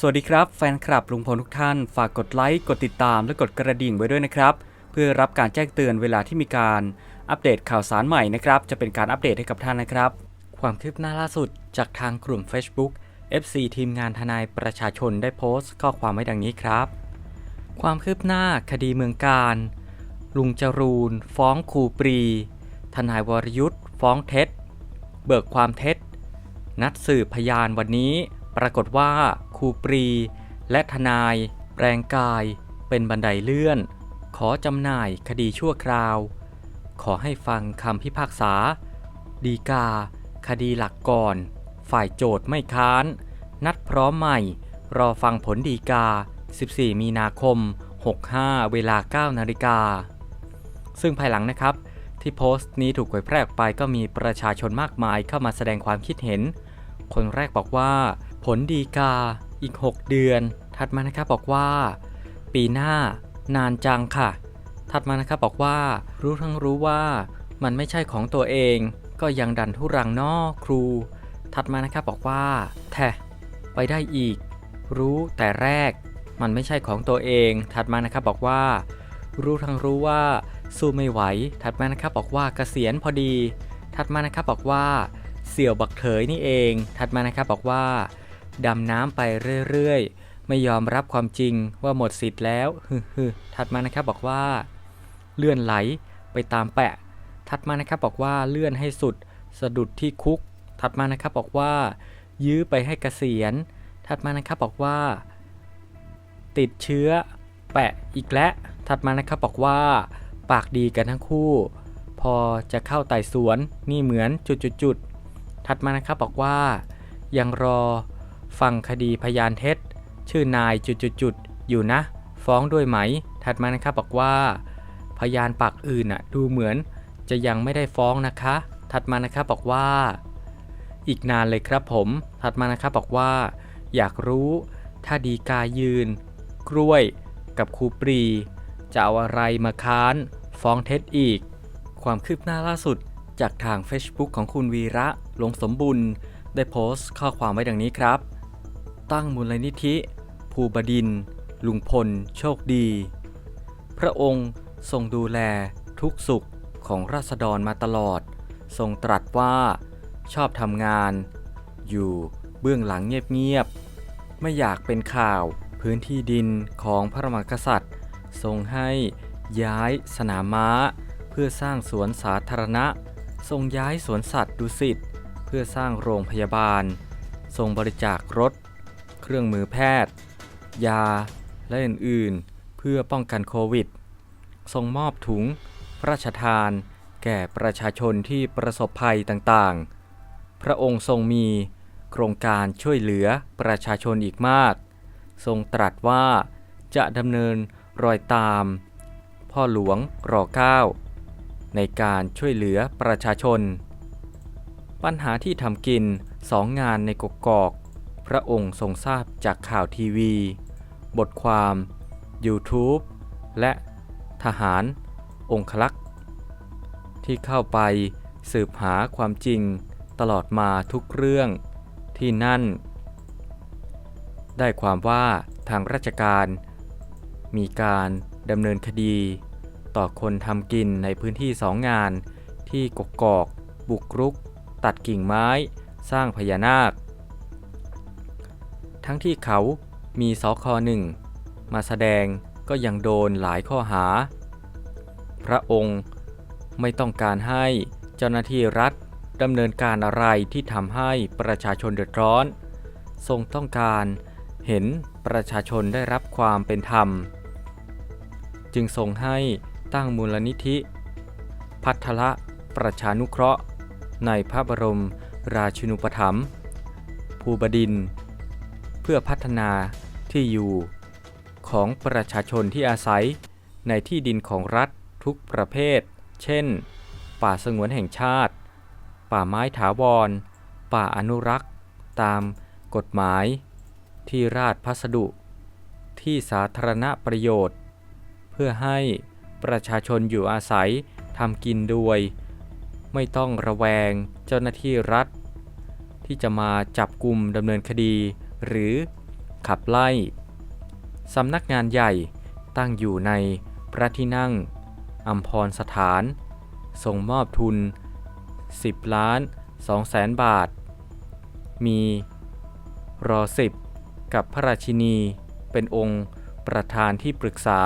สวัสดีครับแฟนคลับลุงพลทุกท่าน ฝากกดไลค์ กดติดตามและกดกระดิ่งไว้ด้วยนะครับ เพื่อรับการแจ้งเตือนเวลาที่มีการอัปเดตข่าวสารใหม่นะครับ จะเป็นการอัปเดตให้กับท่านนะครับ ความคืบหน้าล่าสุดจากทางกลุ่ม Facebook FC ทีมงานทนายประชาชนได้โพสต์ข้อความไว้ดังนี้ครับ ความคืบหน้าคดีเมืองการ ลุงจรูน ฟ้องครูปรี ทนายวรยุทธ์ ฟ้องเท็จ เบิกความเท็จ นัดสืบพยานวันนี้ ปรากฏว่าครูปรี และทนายแปลงกาย เป็นบันไดเลื่อน ขอจำหน่ายคดีชั่วคราว ขอให้ฟังคำพิพากษา ดีกา คดีหลักก่อน ฝ่ายโจทย์ไม่ค้าน นัดพร้อมใหม่ รอฟังผลดีกา 14 มีนาคม 65 เวลา 9 นาฬิกา ซึ่งภายหลังนะครับที่โพสต์นี้ถูกเผยแพร่ออกไปก็มีประชาชนมากมายเข้ามาแสดงความคิดเห็น คนแรกบอกว่า ผลดีกาอีก 6 เดือน ถัดมานะครับบอกว่า ปีหน้านานจังค่ะ ถัดมานะครับบอกว่า รู้ทั้งรู้ว่ามันไม่ใช่ของตัวเอง ก็ยังดันทุรังนอครู ถัดมานะครับบอกว่า แทะไปได้อีก รู้แต่แรก มันไม่ใช่ของตัวเอง ถัดมานะครับบอกว่า รู้ทั้งรู้ว่า สู้ไม่ไหว ถัดมานะครับบอกว่าเกษียณพอดี ถัดมานะครับบอกว่า เสี่ยวบักเถยนี่เอง ถัดมานะครับบอกว่า ดำน้ำไปเรื่อยๆ ไม่ยอมรับความจริงว่าหมดสิทธิ์แล้วฮึฮึถัดมานะครับบอกว่า เลื่อนไหลไปตามแปะ ถัดมานะครับบอกว่าเลื่อนให้สุด สะดุดที่คุก ถัดมานะครับบอกว่า ยื้อไปให้เกษียณ ถัดมานะครับบอกว่า ติดเชื้อ แปะอีกแล้วถัดมานะครับบอกว่า ปากดีกันทั้งคู่ พอจะเข้าไต่สวนนี่เหมือนจุดๆๆถัดมานะครับบอกว่ายังรอ ฟังคดีพยานเท็จ ชื่อนายจุดๆๆอยู่นะ ฟ้องด้วยไหม ถัดมานะครับบอกว่า พยานปากอื่นน่ะดูเหมือนจะยังไม่ได้ฟ้องนะคะ ถัดมานะครับบอกว่า อีกนานเลยครับผม ถัดมานะครับบอกว่า อยากรู้ถ้าดีกายืน กล้วยกับครูปรี จะเอาอะไรมาค้านฟ้องเท็จอีก ความคืบหน้าล่าสุดจากทาง Facebook ของคุณวีระหลงสมบุญ ได้โพสต์ข้อความไว้ดังนี้ครับ ตั้งมูลนิธิ ภูบดิน ลุงพล โชคดี พระองค์ทรงดูแลทุกสุขของราษฎรมาตลอด ทรงตรัสว่าชอบทำงาน อยู่เบื้องหลังเงียบๆ ไม่อยากเป็นข่าวพื้นที่ดินของพระมหากษัตริย์ ทรงให้ย้ายสนามม้า เพื่อสร้างสวนสาธารณะ ทรงย้ายสวนสัตว์ดุสิตเพื่อสร้างโรงพยาบาล ทรงบริจาครถ เครื่องมือแพทย์ ยา และอื่นๆ เพื่อป้องกันโควิดทรงมอบถุง พระราชทาน แก่ประชาชนที่ประสบภัยต่างๆ พระองค์ทรงมีโครงการช่วยเหลือประชาชนอีกมาก ทรงตรัสว่าจะดำเนินรอยตาม พ่อหลวงรอเก้าในการช่วยเหลือประชาชน ปัญหาที่ทำกินสองงานในกกอก พระองค์ทรงทราบจากข่าวทีวี บทความ YouTube และทหาร องคลักษ์ที่เข้าไปสืบหาความจริงตลอดมาทุกเรื่องที่นั่น ได้ความว่าทางราชการ มีการดำเนินคดี ต่อคนทำกินในพื้นที่สองงานที่กกอก บุกรุก ตัดกิ่งไม้ สร้างพญานาค ทั้งที่เขามีสคหนึ่งมาแสดงก็ยังโดนหลายข้อหา พระองค์ไม่ต้องการให้เจ้าหน้าที่รัฐดำเนินการอะไรที่ทำให้ประชาชนเดือดร้อน ทรงต้องการเห็นประชาชนได้รับความเป็นธรรม จึงทรงให้ตั้งมูลนิธิ พัทละประชานุเคราะห์ ในพระบรมราชินูปถัมภ์ภูบดินทร์ พื่อพัฒนาที่อยู่ของประชาชนที่อาศัยในที่ดินของรัฐทุกประเภท เช่น ป่าสงวนแห่งชาติ ป่าไม้ถาวร ป่าอนุรักษ์ ตามกฎหมาย ที่ราชพัสดุ ที่สาธารณประโยชน์ เพื่อให้ประชาชนอยู่อาศัยทำกินด้วยไม่ต้องระแวงเจ้าหน้าที่รัฐ ที่จะมาจับกลุ่มดำเนินคดี หรือขับไล่ สำนักงานใหญ่ตั้งอยู่ในพระที่นั่งอัมพรสถาน ส่งมอบทุน 10 ล้าน2แสนบาท มีรอสิบกับพระราชินีเป็นองค์ประธานที่ปรึกษา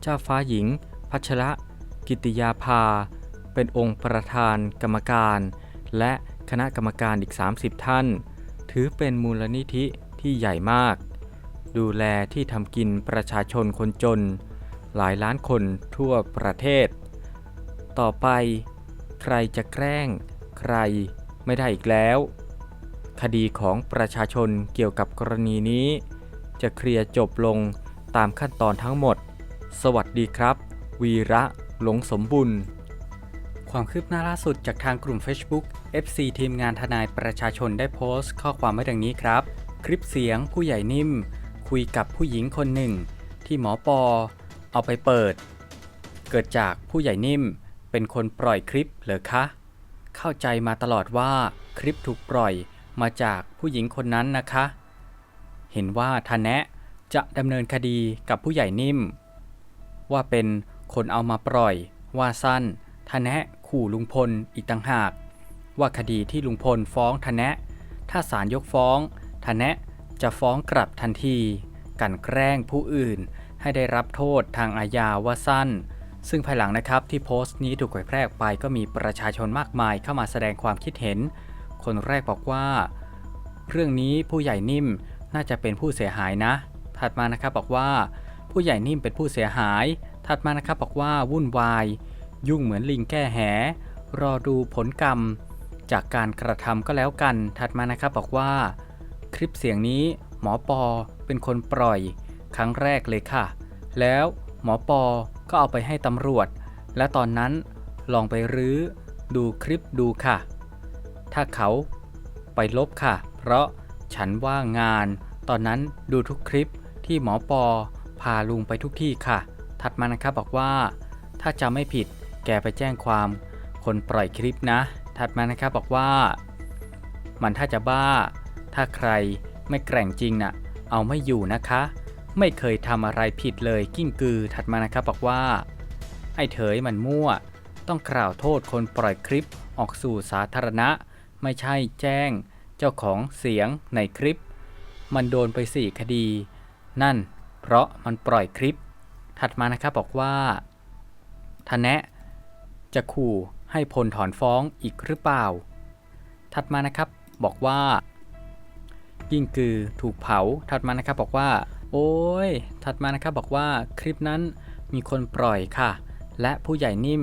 เจ้าฟ้าหญิง พัชระกิติยาภา เป็นองค์ประธานกรรมการ และคณะกรรมการอีก 30 ท่าน ถือเป็นมูลนิธิที่ใหญ่มาก ดูแลที่ทำกินประชาชนคนจน หลายล้านคนทั่วประเทศ ต่อไป ใครจะแกล้ง ใครไม่ได้อีกแล้ว คดีของประชาชนเกี่ยวกับกรณีนี้ จะเคลียร์จบลงตามขั้นตอนทั้งหมด สวัสดีครับ วีระหลงสมบุญ ความคืบหน้าล่าสุดจากทางกลุ่ม Facebook FC ทีมงานทนายประชาชนได้โพสต์ ข้อความไว้ดังนี้ครับ คลิปเสียงผู้ใหญ่นิ่ม คุยกับผู้หญิงคนหนึ่ง ที่หมอปอ เอาไปเปิด เกิดจากผู้ใหญ่นิ่ม เป็นคนปล่อยคลิปเหรอคะ เข้าใจมาตลอดว่าคลิปถูกปล่อยมาจากผู้หญิงคนนั้นนะคะ เห็นว่าทนะจะดำเนินคดีกับผู้ใหญ่นิ่ม ว่าเป็นคนเอามาปล่อยว่าสั้นทนแนะ ขู่ลุงพลอีกต่างหาก ว่าคดีที่ลุงพลฟ้องทนะ ถ้าศาลยกฟ้องทนะจะฟ้องกลับทันที กันแกล้งผู้อื่นให้ได้รับโทษทางอาญาว่าสั้น ซึ่งภายหลังนะครับที่โพสต์นี้ถูกเผยแพร่ออกไปก็มีประชาชนมากมายเข้ามาแสดงความคิดเห็น คนแรกบอกว่า เรื่องนี้ผู้ใหญ่นิ่มน่าจะเป็นผู้เสียหายนะ ถัดมานะครับบอกว่า ผู้ใหญ่นิ่มเป็นผู้เสียหาย ถัดมานะครับบอกว่าวุ่นวาย ยุ่งเหมือนลิงแก้แห รอดูผลกรรม จากการกระทำก็แล้วกัน ถัดมานะครับบอกว่า คลิปเสียงนี้หมอปอเป็นคนปล่อย ครั้งแรกเลยค่ะ แล้วหมอปอก็เอาไปให้ตำรวจ และตอนนั้นลองไปรื้อ ดูคลิปดูค่ะ ถ้าเขาไปลบค่ะ เพราะฉันว่างาน ตอนนั้นดูทุกคลิปที่หมอปอพาลุงไปทุกที่ค่ะ ถัดมานะครับบอกว่า ถ้าจำไม่ผิด แกไปแจ้งความคนปล่อยคลิปนะ ถัดมานะครับบอกว่า มันถ้าจะบ้า ถ้าใครไม่แกร่งจริงน่ะ เอาไม่อยู่นะคะ ไม่เคยทำอะไรผิดเลยกิ้งกือ ถัดมานะครับบอกว่า ไอ้เถยมันมั่ว ต้องกล่าวโทษคนปล่อยคลิปออกสู่สาธารณะ ไม่ใช่แจ้ง เจ้าของเสียงในคลิป มันโดนไปสี่คดี นั่น เพราะมันปล่อยคลิป ถัดมานะครับบอกว่าทนแนะ จะขู่ให้พลถอนฟ้องอีกหรือเปล่า ถัดมานะครับบอกว่า ยิ่งกือถูกเผา ถัดมานะครับบอกว่า โอ้ย ถัดมานะครับบอกว่าคลิปนั้นมีคนปล่อยค่ะ และผู้ใหญ่นิ่ม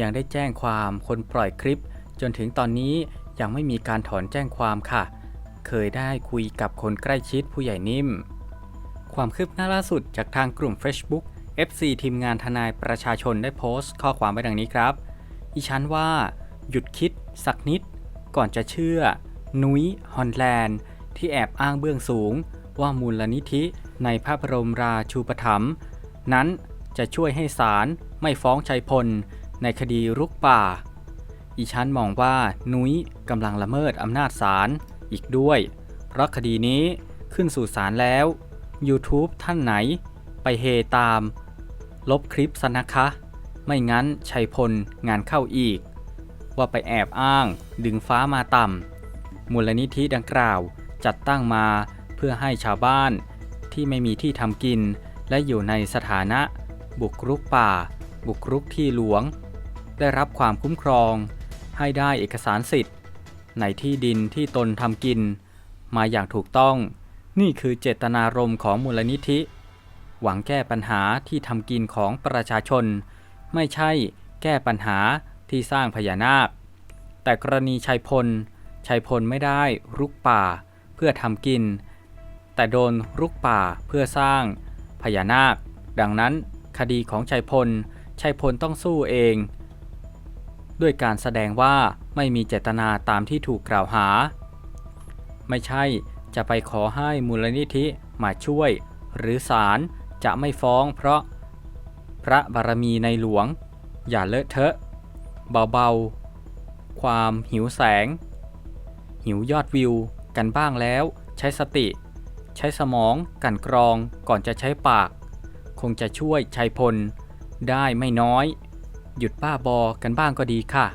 ยังได้แจ้งความคนปล่อยคลิป จนถึงตอนนี้ยังไม่มีการถอนแจ้งความค่ะ เคยได้คุยกับคนใกล้ชิดผู้ใหญ่นิ่ม ความคืบหน้าล่าสุดจากทางกลุ่ม Facebook FC ทีมงานทนายประชาชนได้โพสต์ข้อความไว้ดังนี้ครับอีฉันว่า หยุดคิดสักนิด ก่อนจะเชื่อ นุ้ยฮอนแลนด์ ที่แอบอ้างเบื้องสูง ว่ามูลนิธิในพระบรมราชูปถัมภ์นั้นจะช่วยให้ศาลไม่ฟ้องชัยพล ในคดีรุกป่า อีฉันมองว่านุ้ยกำลังละเมิดอำนาจศาลอีกด้วย เพราะคดีนี้ขึ้นสู่ศาลแล้ว YouTube ท่านไหน ไปเฮตาม ลบคลิปซะนะคะ ไม่งั้นชัยพลงานเข้าอีก ว่าไปแอบอ้าง ดึงฟ้ามาต่ำมูลนิธิดังกล่าวจัดตั้งมาเพื่อให้ชาวบ้านที่ไม่มีที่ทำกิน และอยู่ในสถานะ บุกรุกป่า บุกรุกที่หลวง ได้รับความคุ้มครอง ให้ได้เอกสารสิทธิ์ ในที่ดินที่ตนทำกิน มาอย่างถูกต้อง นี่คือเจตนารมณ์ของมูลนิธิ หวังแก้ปัญหาที่ทำกินของประชาชน ไม่ใช่แก้ปัญหาที่สร้างพญานาค แต่กรณีชัยพล ชัยพลไม่ได้รุกป่าเพื่อทำกิน แต่โดนรุกป่าเพื่อสร้างพญานาค ดังนั้นคดีของชัยพล ชัยพลต้องสู้เอง ด้วยการแสดงว่าไม่มีเจตนาตามที่ถูกกล่าวหา ไม่ใช่จะไปขอให้มูลนิธิมาช่วย หรือศาล จะไม่ฟ้องเพราะพระบารมีในหลวง อย่าเลอะเทอะเบาๆ ความหิวแสง หิวยอดวิวกันบ้างแล้ว ใช้สติ ใช้สมองกันกรองก่อนจะใช้ปาก คงจะช่วยชัยพล ได้ไม่น้อย หยุดบ้าบอกันบ้างก็ดีค่ะ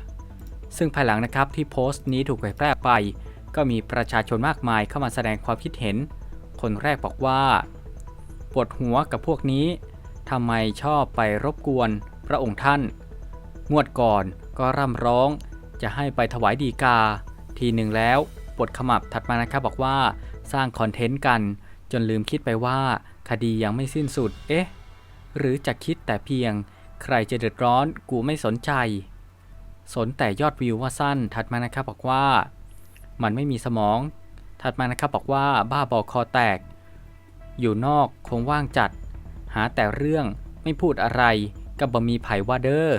ซึ่งภายหลังนะครับที่โพสต์นี้ถูกเผยแพร่ไป ก็มีประชาชนมากมายเข้ามาแสดงความคิดเห็น คนแรกบอกว่า ปวดหัวกับพวกนี้ทำไมชอบไปรบกวนพระองค์ท่าน งวดก่อนก็ร่ำร้องจะให้ไปถวายดีกา ทีหนึ่งแล้วปวดขมับถัดมานะครับบอกว่าสร้างคอนเทนต์กันจนลืมคิดไปว่าคดียังไม่สิ้นสุด เอ๊ะ หรือจะคิดแต่เพียง ใครจะเดือดร้อนกูไม่สนใจ สนแต่ยอดวิวว่าสั้น ถัดมานะครับบอกว่า มันไม่มีสมอง ถัดมานะครับบอกว่าบ้าบอคอแตก อยู่นอกคงว่างจัด หาแต่เรื่องไม่พูดอะไรกับบะมีไผว่าเด้อ